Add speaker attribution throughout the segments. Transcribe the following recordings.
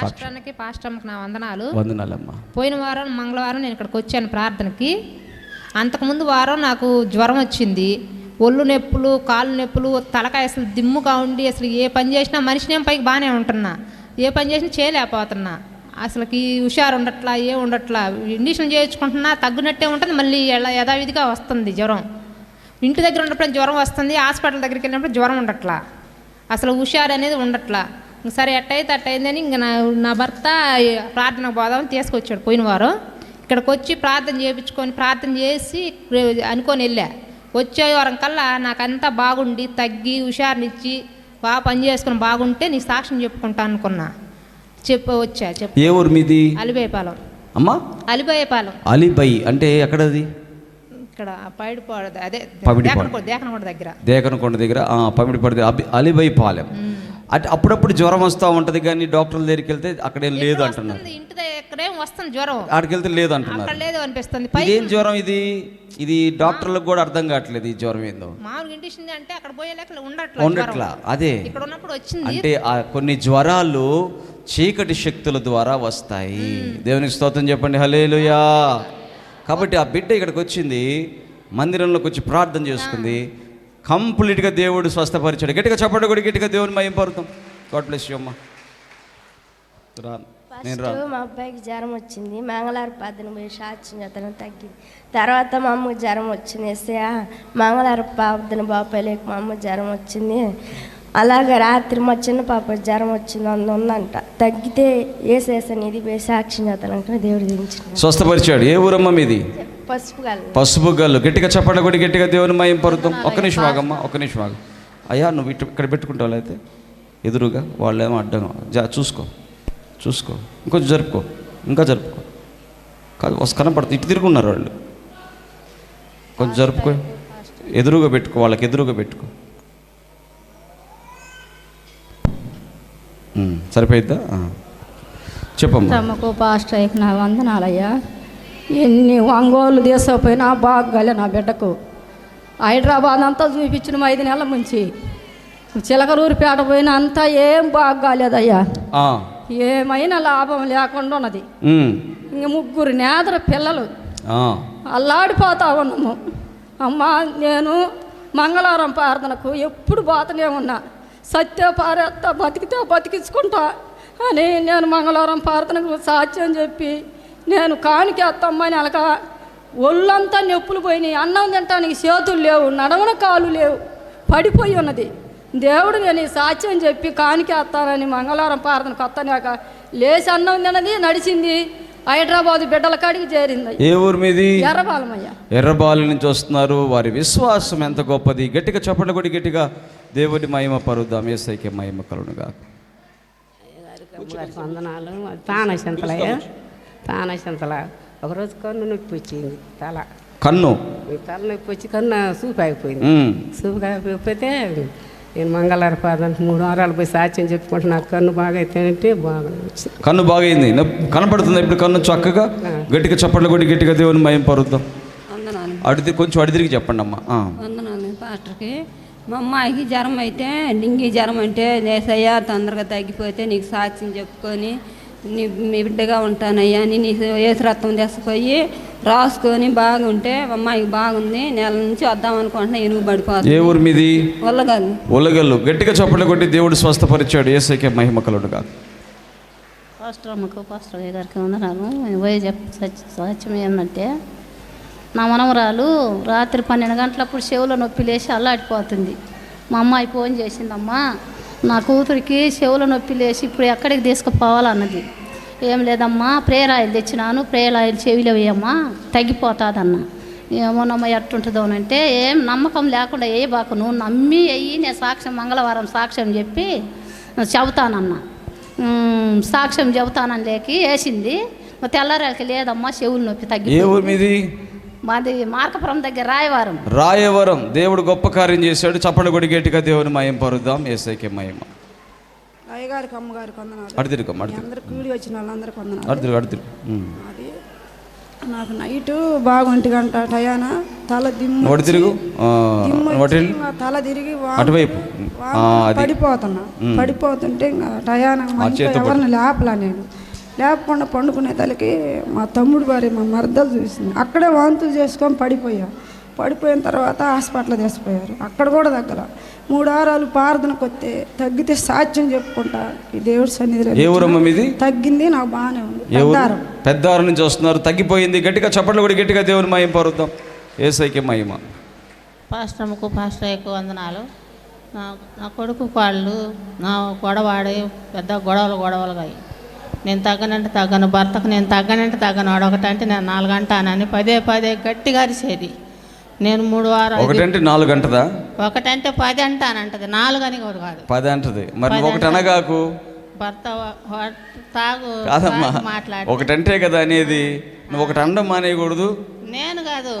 Speaker 1: పాస్టర్కి పాస్టర్కి నా వందనాలు.
Speaker 2: వందనాలమ్మా.
Speaker 1: పోయిన వారం మంగళవారం నేను ఇక్కడికి వచ్చాను ప్రార్థనకి. అంతకుముందు వారం నాకు జ్వరం వచ్చింది. ఒళ్ళు నొప్పులు కాళ్ళు నొప్పులు తలకాయ అసలు దిమ్ముగా ఉండి అసలు ఏ పని చేసినా మనిషిని ఏం పైకి బాగానే ఉంటున్నా. ఏ పని చేసినా చేయలేకపోతున్నా. అసలుకి హుషారు ఉండట్లా ఏ ఉండట్లా. ఇండిషన్ చేయించుకుంటున్నా తగ్గినట్టే ఉంటుంది మళ్ళీ ఎలా యథావిధిగా వస్తుంది జ్వరం. ఇంటి దగ్గర ఉన్నప్పుడు జ్వరం వస్తుంది హాస్పిటల్ దగ్గరికి వెళ్ళినప్పుడు జ్వరం ఉండట్లా. అసలు హుషారు అనేది ఉండట్లా. సరే ఎట్టయితే అట్టయిందని ఇంక నా నా భర్త ప్రార్థనకు పోదామని తీసుకొచ్చాడు పోయిన వారం. ఇక్కడికి వచ్చి ప్రార్థన చేయించుకొని ప్రార్థన చేసి అనుకొని వెళ్ళా. వచ్చే వారం కల్లా నాకంతా బాగుండి తగ్గి హుషారునిచ్చి బాగా పని చేసుకుని బాగుంటే నీ సాక్ష్యం చెప్పుకుంటా అనుకున్నా. చెప్పు వచ్చా చెప్పు.
Speaker 2: ఏ ఊరు మీది?
Speaker 1: అలిబేపాలెం.
Speaker 2: అమ్మా?
Speaker 1: అలిబేపాలెం.
Speaker 2: అలీబై అంటే ఎక్కడది?
Speaker 1: ఇక్కడ పైడిపోడ అదే దేకనకోట దగ్గర.
Speaker 2: దేకనకొండ దగ్గర పమిడిపడి అబి అలీబై పాలెం అంటే అప్పుడప్పుడు జ్వరం వస్తూ ఉంటుంది కానీ డాక్టర్ల దగ్గరికి వెళ్తే అక్కడేం లేదు అంటున్నారు.
Speaker 1: ఇంటి దగ్గరేం వస్తుంది జ్వరం?
Speaker 2: ఆడికి వెళ్తే లేదు అంటున్నారు.
Speaker 1: లేదు అనిపిస్తుంది.
Speaker 2: ఇదేం జ్వరం ఇది? ఇది డాక్టర్లకు కూడా అర్థం కావట్లేదు ఈ జ్వరం ఏందో.
Speaker 1: మామూలుగా అంటే అక్కడ పోయే లెక్కలు ఉండట్లా
Speaker 2: ఉండట్లా. అదే.
Speaker 1: ఇక్కడ ఉన్నప్పుడు వచ్చింది.
Speaker 2: అంటే ఆ కొన్ని జ్వరాలు చీకటి శక్తుల ద్వారా వస్తాయి. దేవునికి స్తోత్రం చెప్పండి. హలేలుయా కాబట్టి ఆ బిడ్డ ఇక్కడికి వచ్చింది మందిరంలోకి వచ్చి ప్రార్థన చేసుకుంది. కంప్లీట్గా దేవుడు స్వస్థపరిచాడు. గట్టిగా చెప్పండి కూడా గట్టిగా దేవుని మయం పరుతాం గాడ్ బ్లెస్ యూ అమ్మా. నేను
Speaker 3: మా అబ్బాయికి జ్వరం వచ్చింది. మంగళవారం పద్దెన పోయి సాక్ష్యం చేతనం తగ్గింది. తర్వాత మా అమ్మకి జ్వరం వచ్చింది. ఎస్ఐ మంగళవారం పద్దెన బాపాయలేక మా అమ్మ జ్వరం వచ్చింది. అలాగే రాత్రి మా చిన్న పాప జ్వరం వచ్చింది అందు ఉందంట. తగ్గితే ఏసేసని ఇది పోయి సాక్ష్యం చేతనంటే దేవుడు దించిన
Speaker 2: స్వస్థపరిచాడు. ఏ ఊరమ్మ మీది?
Speaker 3: పసుపు గల
Speaker 2: పసుపు గల్లు గట్టిగా చెప్పండి కూడా గట్టిగా దేవుని మయం పరుతాం ఒక్క నిమిషం ఆగమ్మా ఒక్క నిమిషం ఆగు. అయ్యా నువ్వు ఇటు ఇక్కడ పెట్టుకుంటావు అయితే? ఎదురుగా వాళ్ళేమో అడ్డం. జా చూసుకో. చూసుకో. ఇంకొంచెం జరుపుకో. ఇంకా జరుపుకో. కాదు వస్తు కనపడుతుంది ఇటు తిరుగున్నారు వాళ్ళు. కొంచెం జరుపుకో. ఎదురుగా పెట్టుకో వాళ్ళకి ఎదురుగా పెట్టుకో. సరిపోయిద్దా. చెప్పమ్మా.
Speaker 4: తమకు వందనాలయ్యా. ఎన్ని ఒంగోలు తీసుకుపోయినా బాగాలే నా బిడ్డకు. హైదరాబాద్ అంతా చూపించిన ఐదు నెలల నుంచి. చిలకలూరిపేట పోయినా అంతా ఏం బాగాలేదయ్యా. ఏమైనా లాభం లేకుండా ఉన్నది. ఇంక ముగ్గురు నేదర పిల్లలు. అల్లాడిపోతా ఉన్నాము. అమ్మా నేను మంగళవారం ప్రార్థనకు ఎప్పుడు పోతూనే ఉన్నా. సత్య పారేస్తా బతికితే బతికించుకుంటా అని నేను మంగళవారం ప్రార్థనకు సాధ్యం చెప్పి నేను కానికేస్తామని అలక ఒళ్ళంతా నొప్పులు పోయినాయి. అన్నం తినటానికి చేతులు లేవు నడవన కాలు లేవు పడిపోయి ఉన్నది. దేవుడు నేను సాక్ష్యం చెప్పి కానికేస్తానని మంగళవారం ప్రార్థనకు వస్తానాక లేచి అన్నం తినది నడిచింది. హైదరాబాద్ బిడ్డల కాడికి చేరింది.
Speaker 2: ఏ ఊరు మీది?
Speaker 4: ఎర్రబాలమయ్య.
Speaker 2: ఎర్రబాలు నుంచి వస్తున్నారు. వారి విశ్వాసం ఎంత గొప్పది. గట్టిగా చెప్పండి కూడా గట్టిగా. దేవుడి మహిమ పరుద్దాం. ఏసైకే మహిమ కలునుగా
Speaker 5: గారికి వందనాలు. తానశంతల ఒకరోజు కన్ను నొప్పి వచ్చింది తల.
Speaker 2: కన్ను?
Speaker 5: ఈ తల నొప్పి వచ్చి కన్ను సూపు ఆగిపోయింది. సూపు ఆగిపోతే నేను మంగళవారం పాదానికి మూడు వారాలు పోయి సాక్ష్యం చెప్పుకుంటే నాకు కన్ను బాగా అయితేనంటే బాగా
Speaker 2: కన్ను బాగైంది. కనపడుతుంది ఇప్పుడు కన్ను చక్కగా? గట్టిగా చెప్పండి కూడా గట్టిగా దేవుని మహిమ పరుద్దాం.
Speaker 6: వందనాలు.
Speaker 2: అడిగి కొంచెం అడిదిరిగి చెప్పండి అమ్మా.
Speaker 6: వందనాలు పాస్టర్కి. మా అమ్మాయికి జ్వరం అయితే డింగి జ్వరం అంటే నేసయ్యా తొందరగా తగ్గిపోతే నీకు సాక్ష్యం చెప్పుకొని నీ మీ బిడ్డగా ఉంటానయ్యా అని నీ ఏసు రక్తం తెచ్చిపోయి రాసుకొని బాగుంటే మా అమ్మాయికి బాగుంది నెల నుంచి వద్దాం అనుకుంటున్నా ఎనుగు
Speaker 2: ఏ
Speaker 6: పడిపోతుంది
Speaker 2: ఊరు మీది?
Speaker 6: ఉల్లగాలి
Speaker 2: ఉలగల్లు గట్టిగా చెప్పండి కొట్టి దేవుడు స్వస్థపరిచాడు. ఏసైకే మహిమ కలునుగా
Speaker 7: పాస్టర్ అమ్మకు పాస్టర్ అయ్య గారికి వందనాలు. పోయి చెప్ సత్యం ఏంటంటే నా మనవరాలు రాత్రి పన్నెండు గంటలప్పుడు చెవులో నొప్పి లేచి అల్లాడిపోతుంది. మా అమ్మాయి ఫోన్ చేసిందమ్మా నా కూతురికి చెవులో నొప్పి లేచి ఇప్పుడు ఎక్కడికి తీసుకుపోవాలన్నది. ఏం లేదమ్మా ప్రేయర్ ఆయిల్ తెచ్చినాను ప్రేయర్ ఆయిల్ చెవిలో వేయమ్మా తగ్గిపోతుందన్న. ఏమోనమ్మా ఎట్టుంటుందో అని అంటే ఏం నమ్మకం లేకుండా ఏ బాకు నువ్వు నమ్మి అయ్యి నేను సాక్ష్యం మంగళవారం సాక్ష్యం చెప్పి చెబుతానన్నా. సాక్ష్యం చెబుతానని లేకి వేసింది. తెల్లారాలకి లేదమ్మా చెవులు నొప్పి తగ్గి
Speaker 2: మీది
Speaker 7: మార్కపురం దగ్గర రాయవారం.
Speaker 2: రాయవరం. దేవుడు గొప్ప కార్యం చేశాడు. చప్పటి కొడి గట్టిగా దేవుని మహిమ పరుద్దాం. ఏసైకే మహిమ.
Speaker 8: అయ్యగారికి అమ్మగారికి వందనాలు.
Speaker 2: అడిదిరుకమ్మ అడిదిరు
Speaker 8: అందరు కూడి వచ్చిన వాళ్ళందరికీ వందనాలు.
Speaker 2: అడిదిరు అడిదిరు.
Speaker 8: అది నాకు నైట్ బాగా ఒంటి గంట టయాన తల దిమ్ము
Speaker 2: నోటి తిరుగు.
Speaker 8: తల తిరిగి
Speaker 2: అటువైపు.
Speaker 8: వా-
Speaker 2: ఆ, అది.
Speaker 8: పడిపోతున్నా. పడిపోతుంటే ఇంకా టయాన ఎవరిని లేపలా నేను. లేపకుండా పండుకునే తలకి మా తమ్ముడు భార్య మా మరదలు చూసింది. అక్కడే వాంతులు చేసుకొని పడిపోయా. పడిపోయిన తర్వాత హాస్పిటల్ తీసిపోయారు అక్కడ కూడా తగ్గల. మూడు వారాలు ప్రార్థనకు వస్తే తగ్గితే సాక్ష్యం చెప్పుకుంటా ఈ దేవుడి సన్నిధిలో
Speaker 2: మీది?
Speaker 8: తగ్గింది నాకు బాగానే ఉంది. పెద్దారం.
Speaker 2: పెద్దారు నుంచి వస్తున్నారు. తగ్గిపోయింది. గట్టిగా చప్పట్లు కూడా గట్టిగా దేవుని మహిమ పరుద్దాం. ఏసైకి మహిమ.
Speaker 9: పాస్టర్కు పాస్టర్ ఎక్కువ వందనాలు. నా నా కొడుకు వాళ్ళు నా గొడవాడి పెద్ద గొడవలు గొడవలుగా అయ్యి. నేను తగ్గనంటే తగ్గను భర్తకు నేను తగ్గనంటే తగ్గను వాడు ఒకటంటే నేను నాలుగు అంటానని పదే పదే గట్టిగా అరిసేది. నేను మూడు వారాలు
Speaker 2: ఒకటంటే నాలుగు గంటదా
Speaker 9: ఒకటంటే పది అంటానంటది నాలుగు అని కూడా కాదు.
Speaker 2: పది అంటది. మరి ఒకటి అనగాకు
Speaker 9: భర్త తాగు
Speaker 2: కాదమ్మా
Speaker 9: మాట్లాడి
Speaker 2: ఒకటంటే కదా అనేది నువ్వు ఒకటి అండం మానేయకూడదు
Speaker 9: నేను కాదు.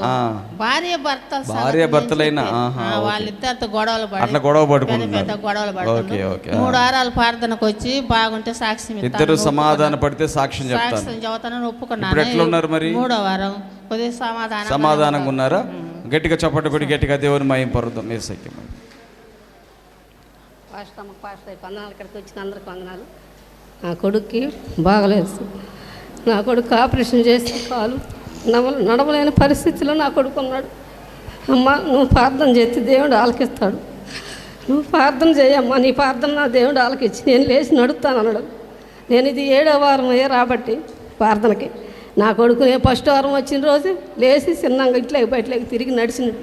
Speaker 9: భార్య భర్త
Speaker 2: భార్య భర్తలైన.
Speaker 9: వాళ్ళిద్దరితో గొడవలు
Speaker 2: అట్లా గొడవ.
Speaker 9: పెద్ద గొడవలు
Speaker 2: ఓకే,
Speaker 9: పడుతున్నారు
Speaker 2: ఓకే, ఆ.
Speaker 9: మూడు వారాలు ప్రార్థనకు వచ్చి బాగుంటే సాక్ష్యం ఇస్తాను,
Speaker 2: ఇద్దరు. సమాధాన పడితే సాక్ష్యం చెప్తాను
Speaker 9: సాక్ష్యం చెబుతానని ఒప్పుకున్నాను
Speaker 2: ఎట్లా ఉన్నారు మరి?
Speaker 9: మూడో వారం కొద్దిగా సమాధానం
Speaker 2: సమాధానంగా ఉన్నారా గట్టిగా చప్పట్లు కొట్టి గట్టిగా దేవుని మహిమ పరుద్దాం ఏసైకి మహిమ.
Speaker 5: పాస్టర్ అమ్మకు పాస్టర్ అయ్యి వందనాలు ఇక్కడికి వచ్చిన అందరికి వందనాలు. నా కొడుక్కి బాగలేదు నా కొడుకు ఆపరేషన్ చేసి కాలు నడవ నడవలేని పరిస్థితిలో నా కొడుకు ఉన్నాడు. అమ్మ నువ్వు ప్రార్థన చేస్తే దేవుడు ఆలకిస్తాడు. నువ్వు ప్రార్థన చేయమ్మా నీ ప్రార్థన నా దేవుడు ఆలకిచ్చి నేను లేచి నడుస్తాను అన్నాడు నేను ఇది ఏడో వారం అయ్యే రాబట్టి ప్రార్థనకి. నా కొడుకు నేను ఫస్ట్ వారం వచ్చిన రోజు లేచి చిన్నగా ఇట్లకి బయటలోకి తిరిగి నడిచినాడు.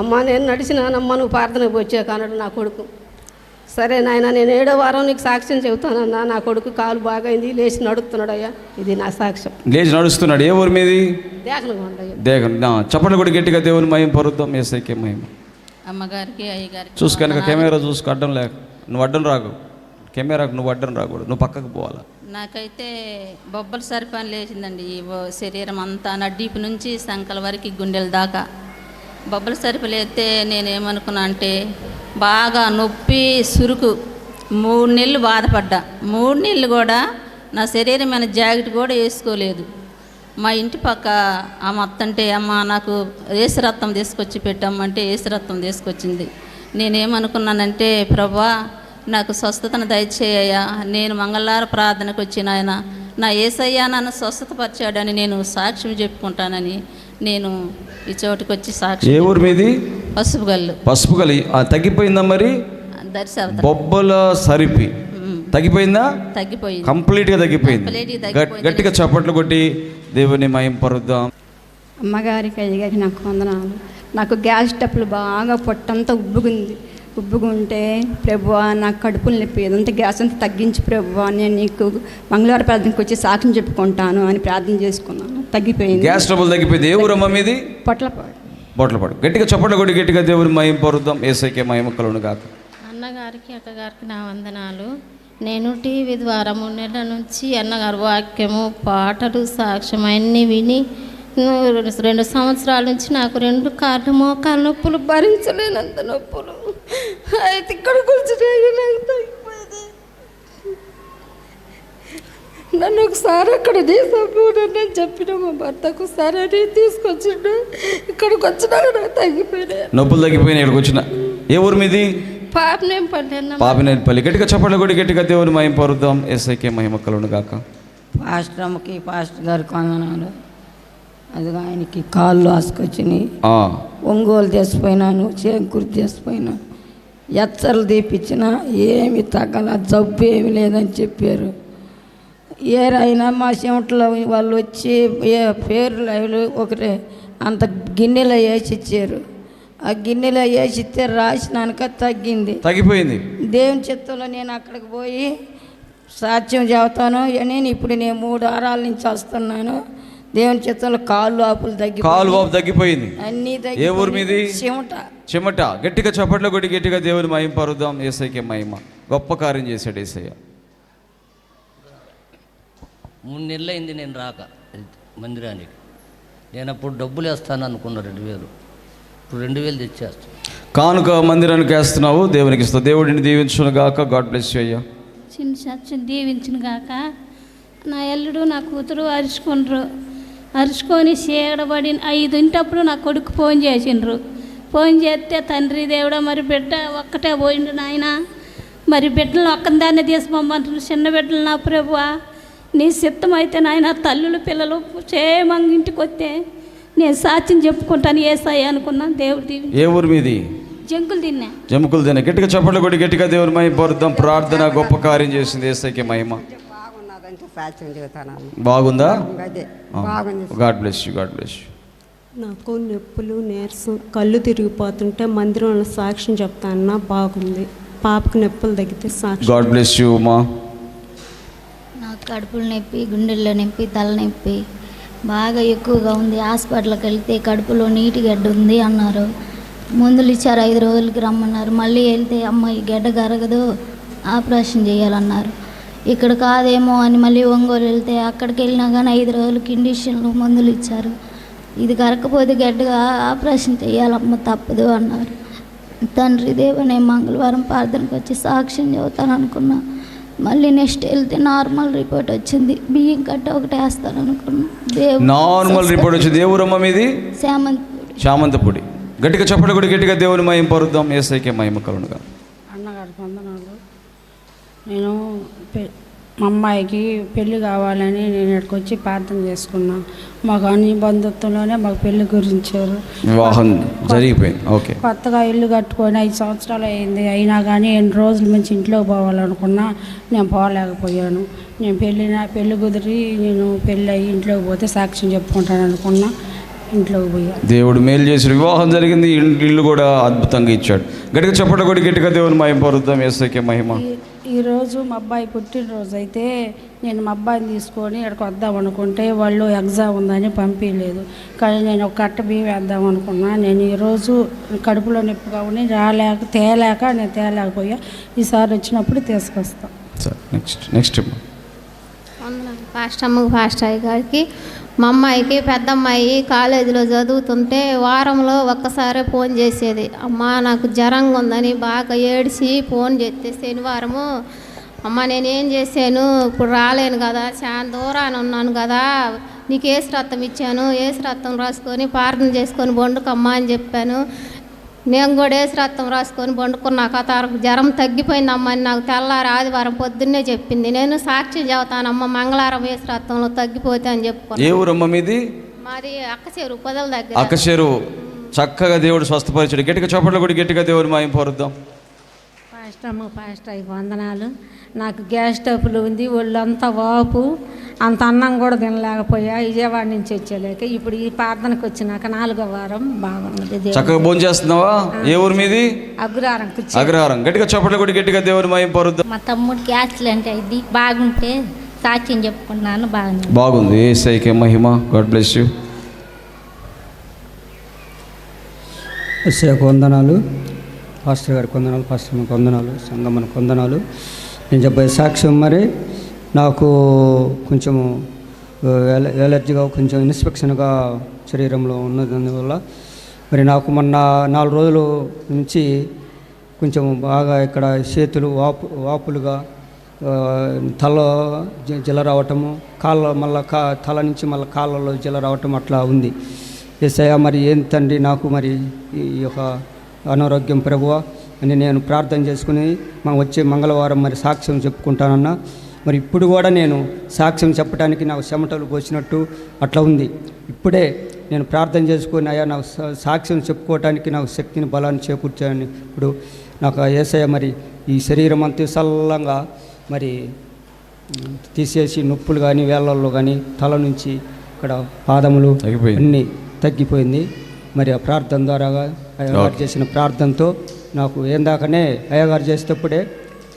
Speaker 5: అమ్మ నేను నడిచినానమ్మ నువ్వు ప్రార్థనకు వచ్చాక అన్నాడు నా కొడుకు. సరే నాయన నేను ఏడో వారం నీకు సాక్ష్యం చెబుతానన్నా. నా కొడుకు కాలు బాగైంది లేచి నడుస్తున్నాడు అయ్యా ఇది నా సాక్ష్యం.
Speaker 2: లేచి నడుస్తున్నాడు. ఏ ఊరి మీది?
Speaker 5: దేఖనగా ఉండయ్యా
Speaker 2: దేగ చప్పట్లు కూడా గట్టిగా దేవుని మహిమ పరుద్దాం ఏసైకి మహిమ.
Speaker 9: అమ్మగారికి అయ్యగారికి
Speaker 2: చూసు కనుక కెమెరా చూసుకు అడ్డం లేక. నువ్వు అడ్డం రాకు. కెమెరాకు నువ్వు అడ్డం రాకూడదు. నువ్వు పక్కకు పోవాలా?
Speaker 9: నాకైతే బొబ్బలు సరిపని లేచిందండి. శరీరం అంతా నడ్డీపు నుంచి సంకల వరకు గుండెల దాకా. బొబ్బలు సరిపలేస్తే నేనేమనుకున్నా అంటే బాగా నొప్పి సురుకు. మూడు నెలలు బాధపడ్డా. మూడు నెలలు కూడా నా శరీరం మీద జాకెట్ కూడా వేసుకోలేదు. మా ఇంటి పక్క ఆ మొత్తంటే అమ్మ నాకు ఏసురత్నం తీసుకొచ్చి పెట్టమ్మంటే ఏసురత్నం తీసుకొచ్చింది. నేనేమనుకున్నానంటే ప్రభా నాకు స్వస్థతను దయచేయ నేను మంగళవారం ప్రార్థనకు వచ్చిన ఆయన. నా ఏసయ్య నన్ను స్వస్థతపరిచాడని నేను సాక్ష్యం చెప్పుకుంటానని నేను ఈ చోటుకు వచ్చి
Speaker 2: ఏ
Speaker 9: సాక్ష్యం
Speaker 2: ఊరు మీది?
Speaker 9: పసుపు గల్లు.
Speaker 2: పసుపు కలి ఆ, తగ్గిపోయిందా మరి? బొబ్బల సరిపి. తగ్గిపోయిందా?
Speaker 9: తగ్గిపోయింది.
Speaker 2: కంప్లీట్గా తగ్గిపోయింది. గట్టిగా చప్పట్లు కొట్టి దేవుని మహిమ పరుద్దాం.
Speaker 6: అమ్మగారికి అయ్యగారికి నాకు వందనాలు. నాకు గ్యాస్ టప్పులు బాగా పొట్టంతా ఉబ్బుకుంది. ఉబ్బుకుంటే ప్రభు నాకు కడుపులు నొప్పి. ఏదంతా గ్యాస్ అంతా తగ్గించి ప్రభు నేను నీకు మంగళవారం ప్రార్థనకు వచ్చి సాక్ష్యం చెప్పుకుంటాను అని ప్రార్థన చేసుకున్నాను. తగ్గిపోయింది.
Speaker 2: గ్యాస్ ట్రబుల్ తగ్గిపోయింది. ఏ ఊరమ్మ మీది?
Speaker 6: పొట్లపాడు
Speaker 2: బొట్లపాడు గట్టిగా చప్పట్లు కొట్టి గట్టిగా దేవుని మహిమ పరుద్దాం. ఏసైకే మహిమ కలును కాక
Speaker 9: అన్నగారికి అక్కగారికి నా వందనాలు. నేను టీవీ ద్వారా మూడు నెలల నుంచి అన్నగారు వాక్యము పాటలు సాక్ష్యం అన్నీ విని ను- రెండు సంవత్సరాల నుంచి నాకు రెండు కాళ్ళు మోకాలు నొప్పులు భరించలేనంత నొప్పులు. అయితే ఇక్కడ నాకు తగ్గిపోయింది నన్ను ఒకసారి అక్కడ తీసుకుపోనని చెప్పిన మా భర్తకు సరే అని తీసుకొచ్చిండు. ఇక్కడికి వచ్చినాక నాకు తగ్గిపోయినాయి
Speaker 2: నొప్పులు తగ్గిపోయినాయి ఇక్కడికి వచ్చిన? ఏ ఊరు మీది? పాపినేపల్లి గట్టిగా చప్పట్లు కొట్టి గట్టిగా దేవుని మహిమ పరుద్దాం. ఏసైకే మహిమ కలును కాక
Speaker 10: పాస్టర్ అమ్మకి పాస్టర్ గారికి వందనాలు అదిగా ఆయనకి కాళ్ళు ఆసుకొచ్చినాయి.
Speaker 2: ఆ,
Speaker 10: ఒంగోలు తెచ్చిపోయినాను చేకూరు తెచ్చిపోయినా ఎచ్చలు తీపిచ్చినా ఏమి తగ్గల జబ్బు ఏమి లేదని చెప్పారు. ఏరైనా మా చెమటలో వాళ్ళు వచ్చి ఏ పేర్లు అవి ఒకటి అంత గిన్నెలో వేసి ఇచ్చారు. ఆ గిన్నెలో వేసి ఇస్తే రాసినాక తగ్గింది.
Speaker 2: తగ్గిపోయింది.
Speaker 10: దేవుని చిత్తంలో నేను అక్కడికి పోయి సాక్ష్యం చెబుతాను అని ఇప్పుడు నేను మూడు వారాల నుంచి వస్తున్నాను. దేవుని చిత్తంలో కాళ్ళు ఆపులు తగ్గి
Speaker 2: కాలు బాబు తగ్గిపోయింది.
Speaker 10: అన్నీ
Speaker 2: ఏ ఊరు మీది?
Speaker 10: చెమట.
Speaker 2: చెమట. గట్టిగా చప్పట్లు కొట్టి గట్టిగా దేవుని మహిమ పరుద్దాం. ఏసైకే మహిమ. గొప్ప కార్యం చేశాడు ఏసయ్య.
Speaker 11: మూడు నెలలు అయింది నేను రాక మందిరానికి. నేను అప్పుడు డబ్బులు వేస్తాను అనుకున్నా రెండు వేలు. ఇప్పుడు రెండు వేలు తెచ్చేస్తాను
Speaker 2: కానుక మందిరానికి వేస్తున్నావు. దేవునికి ఇస్తావు. దేవుడిని దీవించును గాక. గాడ్ బ్లెస్ యు అయ్యా.
Speaker 9: చిన్న సత్యం దీవించిన గాక. నా ఎల్లుడు నా కూతురు అరుచుకుండ్రు.
Speaker 12: అరుచుకొని చీకడబడి ఐదింటప్పుడు నా కొడుకు ఫోన్ చేసిండ్రు. ఫోన్ చేస్తే తండ్రి దేవుడా మరి బిడ్డ ఒక్కటే పోయిండు నాయన. మరి బిడ్డలను ఒక్కదాన్ని తీసుకోమంటారు చిన్న బిడ్డలు నా ప్రభువా. నీ సిద్ధం అయితే నాయన తల్లులు పిల్లలు క్షేమంగా ఇంటికి వస్తే నేను సాక్ష్యం చెప్పుకుంటాను ఏసాయి అనుకున్నా దేవుడు దీవి
Speaker 2: ఏ ఊరు మీది?
Speaker 12: జంకులు తిన్నా.
Speaker 2: జముకులు తిన గట్టిగా చప్పట్లు కొట్టి గట్టిగా దేవుని మహిమ ప్రార్థన గొప్ప కార్యం చేసింది ఏసైకి మహిమ.
Speaker 6: బాగున్నదంటే సాక్ష్యం చెబుతాను
Speaker 2: బాగుందా?
Speaker 6: అదే బాగుంది
Speaker 2: God bless you God bless you
Speaker 13: నాకు నొప్పులు నీరసం కళ్ళు తిరిగిపోతుంటే మందిరంలో సాక్ష్యం చెప్తానన్నా బాగుంది. పాపకు నొప్పులు తగ్గితే సాక్ష్యం.
Speaker 2: గాడ్ బ్లెస్ యూ మా
Speaker 14: నాకు కడుపులు నొప్పి గుండెల్లో నొప్పి తల నొప్పి బాగా ఎక్కువగా ఉంది. హాస్పిటల్కి వెళ్తే కడుపులో నీటి గడ్డ ఉంది అన్నారు. మందులు ఇచ్చారు ఐదు రోజులకి రమ్మన్నారు. మళ్ళీ వెళ్తే అమ్మ ఈ గడ్డ కరగదు ఆపరేషన్ చేయాలన్నారు. ఇక్కడ కాదేమో అని మళ్ళీ ఒంగోలు వెళ్తే అక్కడికి వెళ్ళినా కానీ ఐదు రోజులకి ఇండిషన్లు మందులు ఇచ్చారు. ఇది కరకపోతే గడ్డగా ఆపరేషన్ చేయాలమ్మ తప్పదు అన్నారు. తండ్రి దేవ నేను మంగళవారం ప్రార్థనకు వచ్చి సాక్ష్యం చెబుతాను అనుకున్నా. మళ్ళీ నెక్స్ట్ వెళ్తే నార్మల్ రిపోర్ట్ వచ్చింది. బియ్యం కట్ట ఒకటి వేస్తాను అనుకున్నా. దేవుడు
Speaker 2: నార్మల్ రిపోర్ట్ వచ్చింది. ఏ ఊరమ్మ మీది?
Speaker 14: శామంత్
Speaker 2: చామంతపూడి గట్టిగా చప్పట్లు కొట్టి గట్టిగా దేవుని మహిమ పరుద్దాం. ఏసైకే మహిమ కలుగునుగా.
Speaker 15: అన్నగారు వందనాలు. నేను మా అమ్మాయికి పెళ్ళి కావాలని నేను ఇక్కడికి వచ్చి ప్రార్థన చేసుకున్నా. మాకు అన్ని బంధుత్వంలోనే మాకు పెళ్ళి గురించారు.
Speaker 2: వివాహం జరిగిపోయింది. ఓకే.
Speaker 15: కొత్తగా ఇల్లు కట్టుకొని ఐదు సంవత్సరాలు అయింది. అయినా కానీ ఎన్ని రోజుల నుంచి ఇంట్లో పోవాలనుకున్నా నేను పోలేకపోయాను. నేను పెళ్ళి నా పెళ్ళి కుదిరి నేను పెళ్ళి అయ్యి ఇంట్లోకి పోతే సాక్ష్యం చెప్పుకుంటాను అనుకున్నా ఇంట్లోకి పోయా.
Speaker 2: దేవుడు మేలు చేసి వివాహం జరిగింది. ఇల్- ఇల్లు కూడా అద్భుతంగా ఇచ్చాడు. గట్టిగా చప్పట్లు కొట్టి గట్టిగా దేవుని మహిమ పరుద్దాం. ఏసైకే మహిమ.
Speaker 15: ఈరోజు మా అబ్బాయి పుట్టినరోజు అయితే నేను మా అబ్బాయిని తీసుకొని ఇక్కడికి వద్దాం అనుకుంటే వాళ్ళు ఎగ్జామ్ ఉందని పంపించలేదు. కానీ నేను ఒక కట్ట బియ్యం వేద్దాం అనుకున్నా. నేను ఈరోజు కడుపులో నొప్పిగా ఉండి రాలేక తేలేక నేను తేలేకపోయా. ఈసారి వచ్చినప్పుడు తీసుకొస్తాను
Speaker 2: సరే నెక్స్ట్ నెక్స్ట్
Speaker 3: ఫాస్ట్ అమ్మకు ఫాస్ట్ అయ్య గారికి మా అమ్మాయికి పెద్దమ్మాయి కాలేజీలో చదువుతుంటే వారంలో ఒక్కసారి ఫోన్ చేసేది. అమ్మ నాకు జ్వరంగా ఉందని బాగా ఏడిచి ఫోన్ చేస్తే శనివారము అమ్మ నేనేం చేశాను? ఇప్పుడు రాలేను కదా చాలా దూరాన ఉన్నాను కదా నీకు ఏసు రక్తం ఇచ్చాను? ఏసు రక్తం రాసుకొని ప్రార్థన చేసుకొని వండుకమ్మా అని చెప్పాను. నేను కూడా రక్తం రాసుకొని వండుకున్నాక తరకు జ్వరం తగ్గిపోయిందమ్మా అని నాకు తెల్లారి ఆదివారం పొద్దున్నే చెప్పింది. నేను సాక్షి చెబుతానమ్మ మంగళవారం రక్తంలో తగ్గిపోతే అని
Speaker 2: ఏ
Speaker 3: చెప్పుకున్నాను
Speaker 2: ఊరమ్మ మీది?
Speaker 3: మాది అక్క చెరువు పొదల దగ్గర.
Speaker 2: అక్కశేరు చక్కగా దేవుడు స్వస్థపరిచాడు. గట్టిగా చప్పట్లు కొట్టి గట్టిగా దేవుని మహిమ పరుద్దాం.
Speaker 16: ఫాస్ట్ అమ్మ ఫాస్ట్ అయ్యి వందనాలు. నాకు గ్యాస్ ట్రబుల్ ఉంది ఒళ్ళంతా వాపు. అంత అన్నం కూడా తినలేకపోయా విజయవాడ నుంచి వచ్చేలేక ఇప్పుడు ఈ ప్రార్థనకు వచ్చినాక నాలుగో వారం దేవుడు.
Speaker 2: చక్కగా భోజనం చేస్తున్నావా? ఏ ఊరు మీది?
Speaker 16: అగ్రహారం
Speaker 2: అగ్రహారం. గట్టిగా చప్పట్లు కొట్టి గట్టిగా దేవుని మహిమ పరుద్దాం.
Speaker 14: మా తమ్ముడికి యాక్సిడెంట్ అయింది. బాగుంటే సాక్ష్యం చెప్పుకున్నాను బాగుంది.
Speaker 2: బాగుంది. ఏసైకే మహిమ. గాడ్ బ్లెస్ యూ
Speaker 17: ఎస్ఐకు వందనాలు. పాస్టర్ గారికి వందనాలు పాస్టర్ అమ్మకి వందనాలు సంగమ్మనికి వందనాలు. నేను చెప్పే సాక్ష్యం మరి. నాకు కొంచెం ఎల- ఎలర్జీగా కొంచెం ఇన్స్పెక్షన్గా శరీరంలో ఉన్నందువల్ల మరి నాకు మొన్న నాలుగు రోజుల నుంచి కొంచెం బాగా ఇక్కడ చేతులు వాపు వాపులుగా తలలో తల జల రావటము కాళ్ళ మళ్ళీ కా తల నుంచి మళ్ళీ కాళ్ళలో జల రావటం అట్లా ఉంది. ఎస్ఐయా మరి ఏం తండ్రి నాకు మరి ఈ యొక్క అనారోగ్యం ప్రభువ అని నేను ప్రార్థన చేసుకుని మా వచ్చే మంగళవారం మరి సాక్ష్యం చెప్పుకుంటానన్నా. మరి ఇప్పుడు కూడా నేను సాక్ష్యం చెప్పడానికి నాకు చెమటలు పోసినట్టు అట్లా ఉంది. ఇప్పుడే నేను ప్రార్థన చేసుకుని అయ్యా నాకు సాక్ష్యం చెప్పుకోవటానికి నాకు శక్తిని బలాన్ని చేకూర్చాను ఇప్పుడు నాకు ఆ యేసయ్య మరి ఈ శరీరం అంతా సల్లంగా మరి తీసేసి నొప్పులు కానీ వేళ్ళల్లో కానీ తల నుంచి ఇక్కడ పాదములు అన్నీ తగ్గిపోయింది. మరి ఆ ప్రార్థన ద్వారాగా అయ్యగారు. చేసిన ప్రార్థనతో నాకు ఏం దాకానే అయ్యగారు చేసేటప్పుడే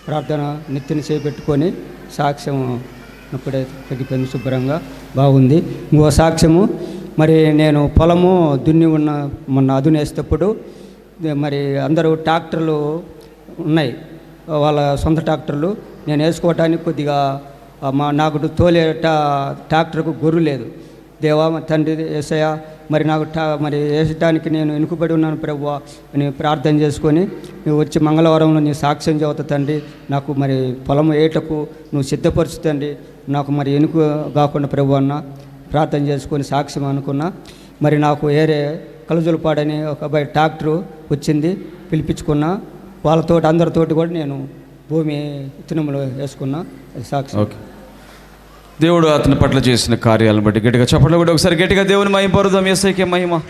Speaker 17: ప్రార్థన నెత్తిని చేపెట్టుకొని సాక్ష్యం అప్పుడే తగ్గిపోయింది శుభ్రంగా బాగుంది. ఇంకో సాక్ష్యము మరి నేను పొలము దున్ని ఉన్న మొన్న అదునేసేటప్పుడు మరి అందరూ ట్రాక్టర్లు ఉన్నాయి. వాళ్ళ సొంత ట్రాక్టర్లు నేను వేసుకోవటానికి కొద్దిగా మా నాకు తోలే టా- ట్రాక్టర్కు గొర్రు లేదు. దేవా తండ్రి ఏసయ్య మరి నాకు టా మరి వేసడానికి నేను వెనుకబడి ఉన్నాను ప్రభు నేను ప్రార్థన చేసుకొని నువ్వు వచ్చి మంగళవారంలో నీ సాక్ష్యం చదువుతా తండ్రి. నాకు మరి పొలం ఏటకు నువ్వు సిద్ధపరుచుతండి నాకు మరి ఎనుకు కాకుండా ప్రభు అన్న ప్రార్థన చేసుకొని సాక్ష్యం అనుకున్నా. మరి నాకు వేరే కలుజులపాడని ఒక అబ్బాయి ట్రాక్టరు వచ్చింది పిలిపించుకున్నా. వాళ్ళతోటి అందరితోటి కూడా నేను భూమి ఇత్తనములు వేసుకున్నా. సాక్షి
Speaker 2: ఓకే. దేవుడు అతని పట్ల చేసిన కార్యాలను బట్టి గట్టిగా చెప్పండి. కూడా ఒకసారి గట్టిగా దేవుని మహిమ పరుదాం ఎస్ఐకే మహిమ.